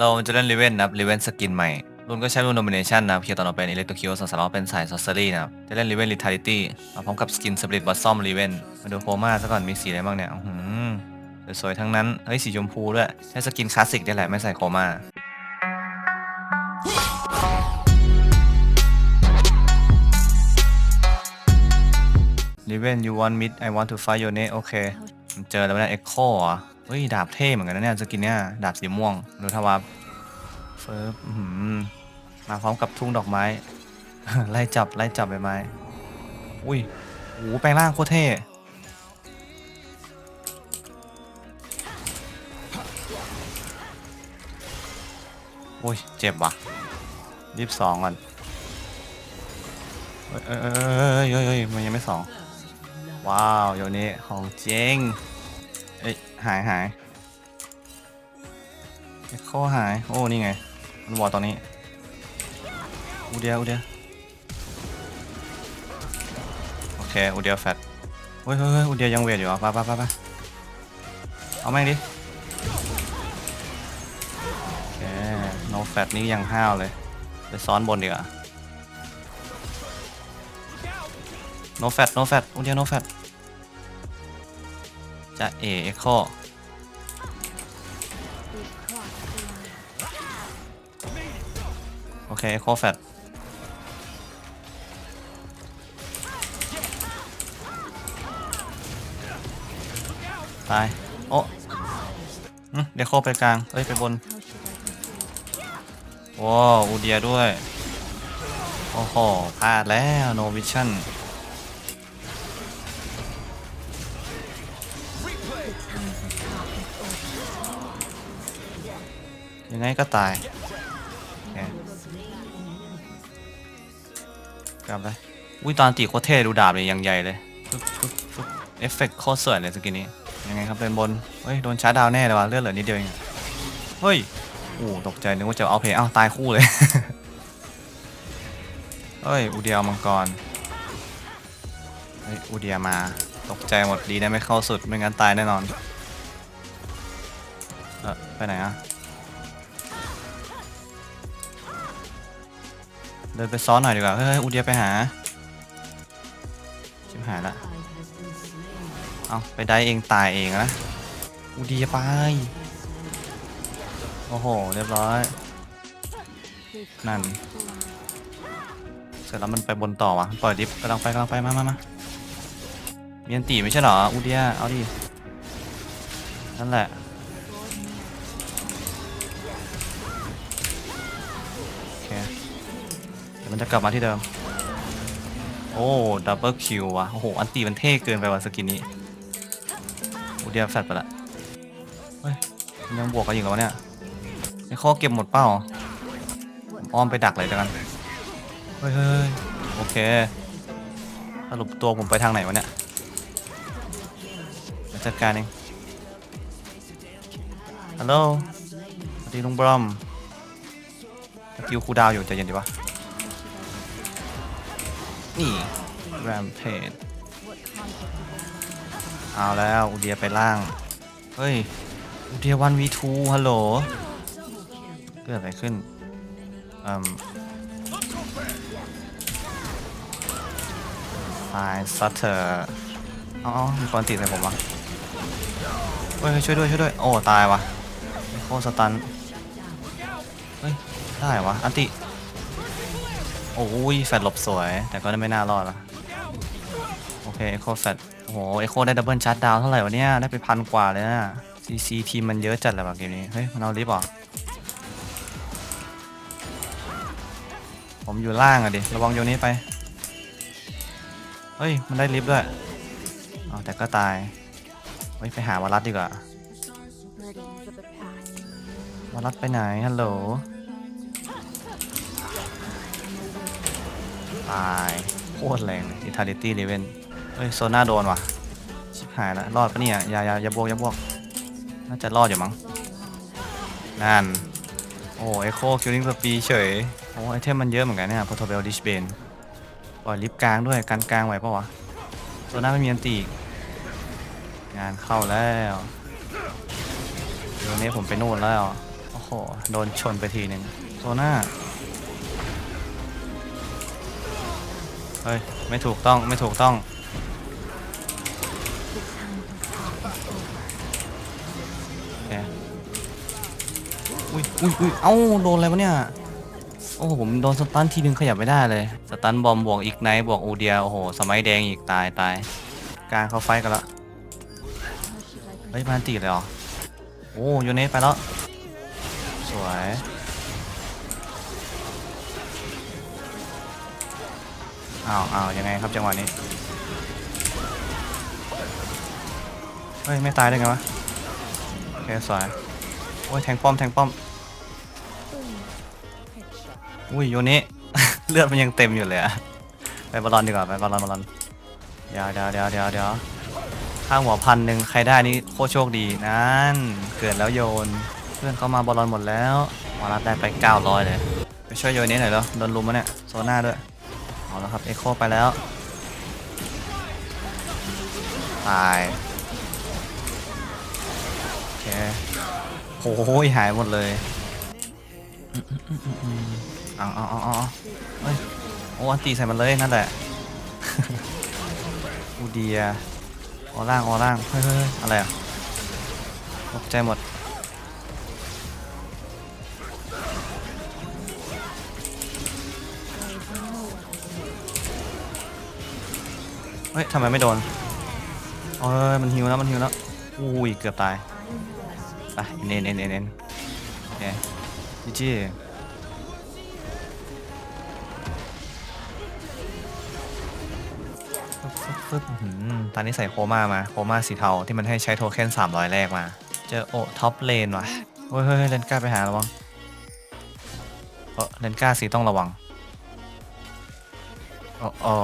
เราจะเล่นรีเวนนะครับรีเวนสกินใหม่ รุ่นก็ใช้รุ่น Domination นะครับเคียวตอนเราเป็นอิเล็กโทรคิวส่วนสำหรับเป็นสาย Sorcery นะครับ จะเล่นรีเวน Vitality มาพร้อมกับสกิน Split Blossom รีเวนมาดูโคม่าซะก่อนมีสีอะไรบ้างเนี่ยอื้อหือสวยๆทั้งนั้น เฮ้ยสีชมพูด้วย ใช้สกินคลาสสิกได้แหละไม่ใส่โคม่ารีเวน you want mid I want to fight your name โอเค เจอแล้วนะ Echo เหรอเฮ้ย ดาบเท่เหมือนกันนะเนี่ยสกินเนี่ยดาบสีม่วงดูทว่าเฟิร์บมาพร้อมกับทุ่งดอกไม้ ไล่จับ ไล่จับใบไม้ อุ้ยโอ้โหแปลงร่างโคตรเท่อุ้ย เจ็บว่ะรีบสองก่อนเอ้ยเอ้ยเอ้ยเอ้ยเอ้ยมันยังไม่สอง ว้าวโยนี้ของเจริงเอ้ยหายหายเอ็กโคหาย โอ้ นี่ไง มันวอตรงนี้ อูเดียอูเดียโอเค อูเดียแฟตเฮ้ยเฮ้ยเฮ้ยอูเดียยังเวทอยู่อะไปไปไปไปเอาแม่งดิโอเคโนแฟตนี่ยังห้าวเลย ไปซ้อนบนดีกว่า no fat no fat อูเดีย no fat จะเอเอ็กโคโอเคเอ็กโคแฟตตาย โอ้อืมเดยวโคไปกลาง เอ้ย ไปบน ว้าวอูเดียด้วย โอ้โหพลาดแล้ว no vision ยังไงก็ตายกลับไปอุ้ยตอนตีโคตรเท่ดูดาบเลยยังใหญ่เลยเอฟเฟกต์โคตรสวยเลยสกินนี้ยังไงครับเป็นบนเฮ้ยโดนชาร์จดาวแน่เลยว่ะเลือดเหลือนิดเดียวเองเฮ้ยโอ้ตกใจนึกว่าจะเอาเพย์เอ้าตายคู่เลยเฮ้ยอูเดียมังกรเฮ้ยอูเดียมาตกใจหมดดีนะไม่เข้าสุดไม่งั้นตายแน่นอนเออไปไหนอะ เดินไปซ้อนหน่อยดีกว่า เฮ้ยอูเดียไปหา ชิบหายละ เอาไปได้เองตายเองนะอูเดียไป โอ้โห เรียบร้อย นั่น เสร็จแล้วมันไปบนต่อวะปล่อยดิฟกำลังไปกำลังไป มามามามีอันตีไม่ใช่เหรออูเดีย เอาดิ นั่นแหละ มันจะกลับมาที่เดิม โอ้ดับเบิลคิววะโอ้โห อันตีมันเท่เกินไปว่ะสกินนี้อูเดียแฟดไปละเฮ้ยมันยังบวกกันอยู่แล้วะเนี่ยไอ้ข้อเก็บหมดเป้าอ้อมไปดักเลยแล้วกันเฮ้ยเฮ้ยโอเคสรุปตัวผมไปทางไหนวะเนี่ยจัดการเองฮัลโหลสวัสดีลุงบรอมสกิลคูดาวอยู่ใจเย็นดีวะ นี่แรมเพจเอาแล้วอูเดียไปล่าง เฮ้ยอูเดียวันวีทูฮัลโหลเกิดอะไรขึ้นอืมตายซัตเตอร์อ๋อมีคนติดใส่ผมวะเฮ้ยช่วยด้วยช่วยด้วย โอ้ ตายวะโคสตัน เฮ้ย ได้วะอันติ โอ้ยแฟดหลบสวย แต่ก็ไม่น่ารอดละโอเคเอ็กโคแฟดโอ้โหเอ็กโคได้ดับเบิลชาร์จดาวเท่าไหร่วะเนี่ย ได้ไปพันกว่าเลยนะซีซีทีมมันเยอะจัดเลยว่ะเกมนี้ เฮ้ย มันเอาลิฟต์หรอ ผมอยู่ล่างอะดิ ระวังโยนี้ไป เฮ้ย มันได้ลิฟต์ด้วยเอ๋อแต่ก็ตาย เฮ้ย ไปหาวารัสดีกว่าวารัสไปไหน ฮัลโหลายโคตรแรง Vitality Level เฮ้ยโซน่าโดนว่ะชิบหายแล้วรอดปะเนี่ยอย่าอย่าอย่าบวกอย่าบวกน่าจะรอดอยู่มั้งนั่นโอ้เอโคคิวลิงสปีเฉยโอ้ไอเทมมันเยอะเหมือนกันเนี่ยพอทเบลดิชเบนปล่อยลิฟต์กลางด้วยกันกลางไหวปะวะโซน่าไม่มีอันตีอีงานเข้าแล้วเดี๋ยวนี้ผมไปนู่นแล้วโอ้โหโดนชนไปทีหนึ่งโซน่า เฮ้ย ไม่ถูกต้องไม่ถูกต้อง โอเค อุ้ยอุ้ยอุ้ยเอ้า โดนอะไรวะเนี่ย โอ้โหผมโดนสตันทีนึงขยับไม่ได้เลย สตันบอมบวกอีกไนบวกอูเดีย โอ้โห สมัยแดงอีกตายตายกลางเขาไฟกันละ เฮ้ยมันตีเลยเหรอ โอ้โยเนสไปแล้ว สวย อ้าวอ้าวยังไงครับจังหวะนี้ เฮ้ย ไม่ตายได้ไงวะโอเคสวยโอ้ยแทงป้อมแทงป้อมอุ้ยโยเนะเลือดมันยังเต็มอยู่เลยอะไปบอลลอนดีกว่าไปบอลลอนบอลลอนเดี๋ยวเดี๋ยวเดี๋ยวเดี๋ยวเดี๋ยวข้างหัวพันหนึ่งใครได้นี่โคตรโชคดีนั่นเกิดแล้วโยน เพื่อนเขามาบอลลอนหมดแล้ววารัสได้ไป900เลยไปช่วยโยนนี้หน่อยแล้วโดนลุมมะเนี่ยโซน่าด้วย เอาแล้วครับเอ็กโคไปแล้วตายโอเคโอ้ยหายหมดเลยอืมอืมอืมอืมอืมเอาเอาเอาเอาเฮ้ยโอ้อันตีใส่มันเลยนั่นแหละอูเดียออร่างออร่างเฮ้ยเฮ้ยเฮ้ยอะไรอะตกใจหมด เฮ้ยทำไมไม่โดนเอ้ยมันหิวแล้วมันหิวแล้วอุ้ยเกือบตายไปเน้นเน้นเน้นเน้นโอเคจีจีฟึบฟึบฟึบอื้ตอนนี้ใส่โคม่ามา โคม่าสีเทาที่มันให้ใช้โทเค็น300 แรกมา เจอโอท็อปเลนว่ะเฮ้ยเฮ้ยเฮ้ยเลนก้าไปหาระวังเออเลนก้าสีต้องระวังอ๋อ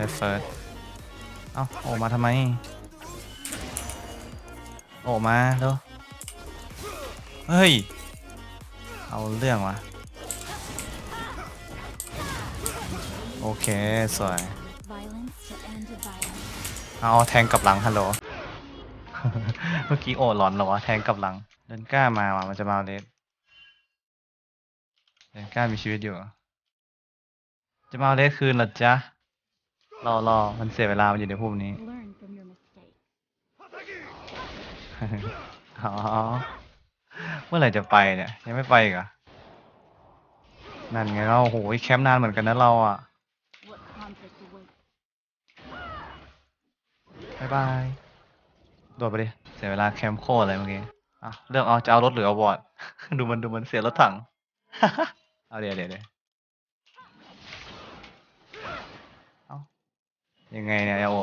ได้เฟิร์สเอ้าโออกมาทำไมโออกมาเร็วเฮ้ย เอาเรื่องวะโอเค สวย เอาแทงกลับหลังฮัลโหล เมื่อกี้โอหลอนเหรอวะ แทงกลับหลัง เดินกล้ามาว่ะมันจะมาเอาเลสเดินกล้ามีชีวิตอยู่ จะมาเลสคืนหรอจ๊ะ รอรอมันเสียเวลา มันอยู่ในพุ่มนี้ Learn from your mistake. อ๋อ เมื่อไหร่จะไปเนี่ย ยังไม่ไปอีกเหรอนั่นไงเราโอ้โหแคมป์นานเหมือนกันนะเราอะ What conflict awaits? บายบาย โดดไปดิ เสียเวลาแคมป์โคตรเลยเมื่อกี้อะเลือกเอาจะเอารถหรือเอาบอร์ด ดูมันดูมันเสียรถถัง เอาเดี๋ยวเดี๋ยวเดี๋ยวเอา ยังไงเนี่ยไอโอ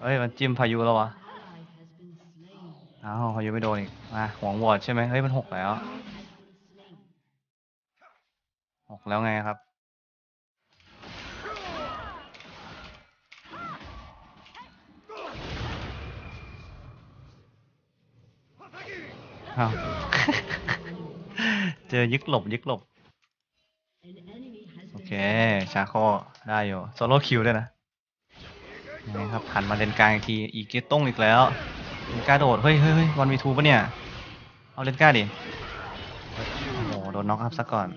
เฮ้ยมันจิ้มพายุแล้ววะอ้าวพายุไม่โดนอีกมาหวงวอดใช่ไหมเฮ้ยมันหกแล้วหกแล้วไงครับอ้าเจอยึกหลบยึกหลบ โอเค ชาโคได้อยู่โซโล่คิวด้วยนะ นี่ครับหันมาเลนกลางอีกทีอีกเกตต้งอีกแล้วเลนกล้าโดดเฮ้ยเฮ้ยเฮ้ยวันวีทูปะเนี่ยเอาเลนกล้าดิโอ้โหโดนน็อกอัพซะก่อน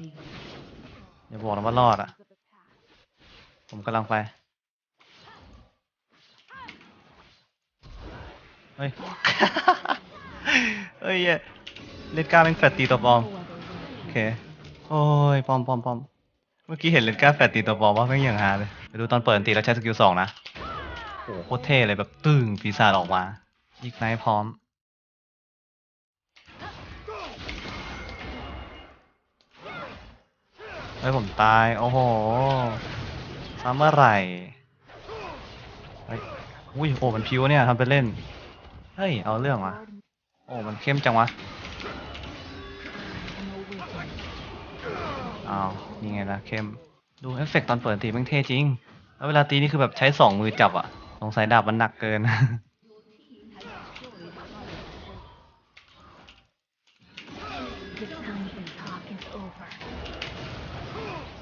อย่าบอกนะว่ารอดอะ ผมกำลังไปเฮ้ยเฮ้ยเย้เลนกล้าเป็นแฟตตีตัวปอมโอเคโอ้ยปอมปอมปอมเมื่อกี้เห็นเลนก้าแฟตตีตัวปอมว่าไม่อย่างฮาเลยไปดูตอนเปิดตีแล้วใช้สกิลสองนะ โอ้โหโคตรเท่เลยแบบตึ้งปีศาจออกมาอีกไนท์พร้อม เฮ้ยผมตาย โอ้โหซ้ำเมื่อไหร่เฮ้ยอุ้ยโอ้มันพิวเนี่ยทำเป็นเล่น เฮ้ย เอาเรื่องวะโอ้มันเข้มจังวะอ้าวนี่ไงล่ะเข้มดูเอฟเฟกต์ตอนเปิดตีมันเท่จริง แล้วเวลาตีนี่คือแบบใช้สองมือจับอะ สงสัยดาบมันหนักเกิน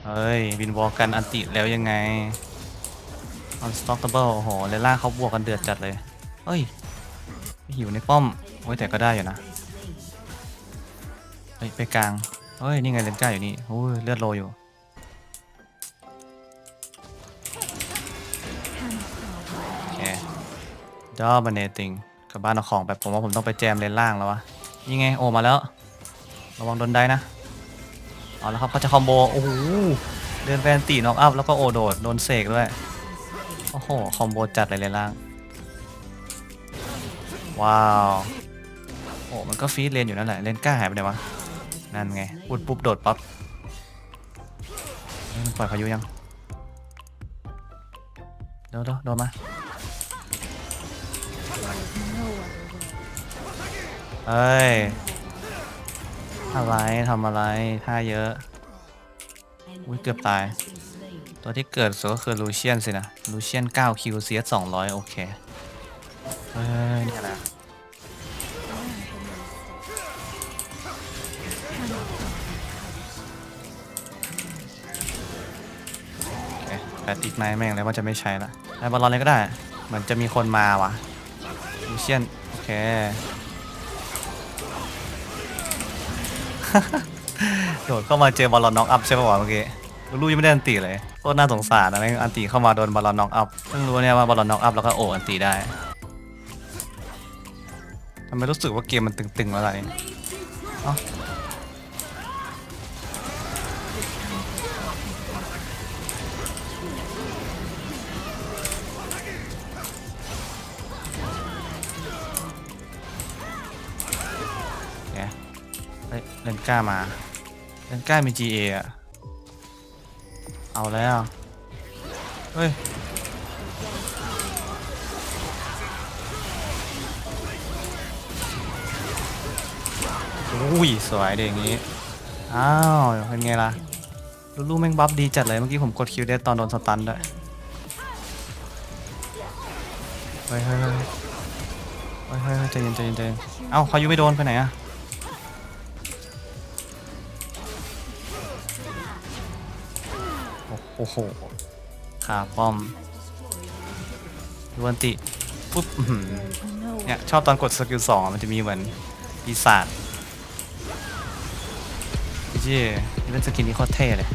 เฮ้ยวินวอลกันอันติแล้วยังไง Unstoppable โอ้โหเลล่าเขาบวกกันเดือดจัดเลยเฮ้ย หิวในป้อม โอ้ยแต่ก็ได้อยู่นะ เฮ้ย ไปกลาง เฮ้ย นี่ไงเลนก้าอยู่นี่โอ้ยเลือดโลอยู่ dominating กลับบ้านเอาของไปผมว่าผมต้องไปแจมเลนล่างแล้ววะนี่ไงโอมาแล้ว ระวังโดนได้นะเอาแล้วครับเขาจะคอมโบโอ้โหเดินแฟนตีน็อกอัพแล้วก็โอโดดโดนเสกด้วยโอ้โหคอมโบจัดเลยเลนล่างว้าวโอ้มันก็ฟีดเลนอยู่นั่นแหละเลนกล้าหายไปไหนวะนั่นไงพูดปุ๊บโดดปั๊บมันปล่อยพายุยังเดี๋ยวเดี๋ยวโดนมา เฮ้ย อะไรทำอะไรท่าเยอะ อุ้ยเกือบตาย ตัวที่เกิดสุดก็คือลูเชียนสินะ ลูเชียน9คิว CS 200โอเคเฮ้ยนี่อะไรอะแต่อีกไนท์แม่งเลยว่าจะไม่ใช้ละไอ้บอลลอนเลยก็ได้ เหมือนจะมีคนมาวะลูเชียน โอเค โดดเข้ามาเจอบอลลอนน็อกอัพใช่ป่าวเมื่อกี้ลูกยังไม่ได้อันตีเลยโคตรน่าสงสารนะแม่งอันตีเข้ามาโดนบอลลอนน็อกอัพเพิ่งรู้เนี่ยว่าบอลลอนน็อกอัพแล้วก็โอ้อันตีได้ทำไมรู้สึกว่าเกมมันตึงๆแล้วล่ะนี่เอ้า ฮ้ยเลนกล้ามาเลนกล้ามี GA อะเอาแล้ว เฮ้ย อุ้ย สวยเด็อย่างนี้ อ้าว เป็นไงล่ะ ลูลูแม่งบัฟดีจัดเลย เมื่อกี้ผมกดคิวได้ตอนโดนสตันด้วยเฮ้ยเฮ้ยเฮ้ยเฮ้ยเฮ้ยเฮ้ยใจเย็นใจเย็นใจเย็นเอ้าเขายุไม่โดนไปไหนอะ โอ้โหขาป้อมดวนติปุ๊บเนี่ยชอบตอนกดสกิลสองมันจะมีเหมือนปีศาจพี่จี้นี่เป็นสกินที่โคตรเท่เลย